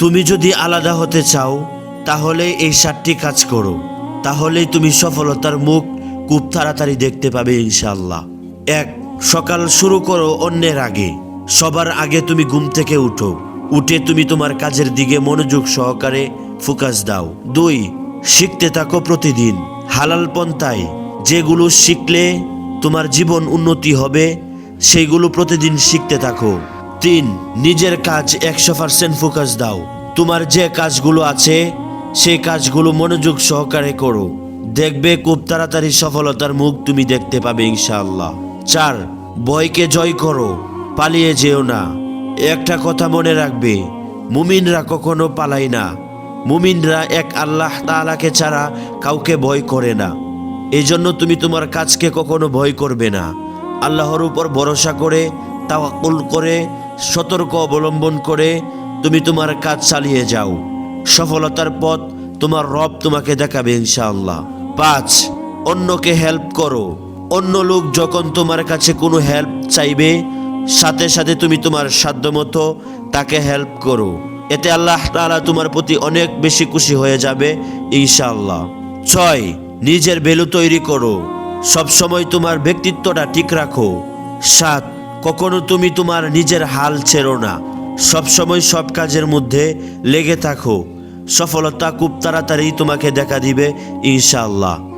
তুমি যদি আলাদা হতে চাও, তাহলে এই সাতটি কাজ করো। তাহলেই তুমি সফলতার মুখ খুব তাড়াতাড়ি দেখতে পাবে ইনশাল্লাহ এক, সকাল শুরু করো অন্যের আগে। সবার আগে তুমি ঘুম থেকে উঠো। উঠে তুমি তোমার কাজের দিকে মনোযোগ সহকারে ফোকাস দাও। দুই, শিখতে থাকো প্রতিদিন। হালাল পন্থায় যেগুলো শিখলে তোমার জীবন উন্নতি হবে সেইগুলো প্রতিদিন শিখতে থাকো। তিন, নিজের কাজ একশো পার্সেন্ট ফোকাস দাও। তোমার যে কাজগুলো আছে সেই কাজগুলো মনোযোগ সহকারে করো। দেখবে খুব তাড়াতাড়ি সফলতার মুখ তুমি দেখতে পাবে ইনশাআল্লাহ। চার, ভয়কে জয় করো, পালিয়ে যেও না। একটা কথা মনে রাখবে, মুমিনরা কখনো পালায় না। মুমিনরা এক আল্লাহ তাআলাকে ছাড়া কাউকে ভয় করে না। এই জন্য তুমি তোমার কাজকে কখনো ভয় করবে না। আল্লাহর উপর ভরসা করে, তাওয়াক্কুল করে সতর্ক অবলম্বন করে তুমি তোমার কাজ চালিয়ে যাও। সফলতার পথ তোমার রব তোমাকে দেখাবে ইনশাআল্লাহ। পাঁচ, অন্যকে হেল্প করো। অন্য লোক যখন তোমার কাছে কোনো হেল্প চাইবে, সাথে সাথে তুমি তোমার সাধ্যমতো তাকে হেল্প করো। এতে আল্লাহ তাআলা তোমার প্রতি অনেক বেশি খুশি হয়ে যাবে ইনশাআল্লাহ। ছয়, নিজের ভ্যালু তৈরি করো। সবসময় তোমার ব্যক্তিত্বটা ঠিক রাখো। সাত কখনো তুমি তোমার নিজের হাল ছেড়ো না। সবসময় সব কাজের মধ্যে লেগে থাকো। সফলতা খুব তাড়াতাড়ি তোমাকে দেখা দিবে, ইনশাআল্লাহ।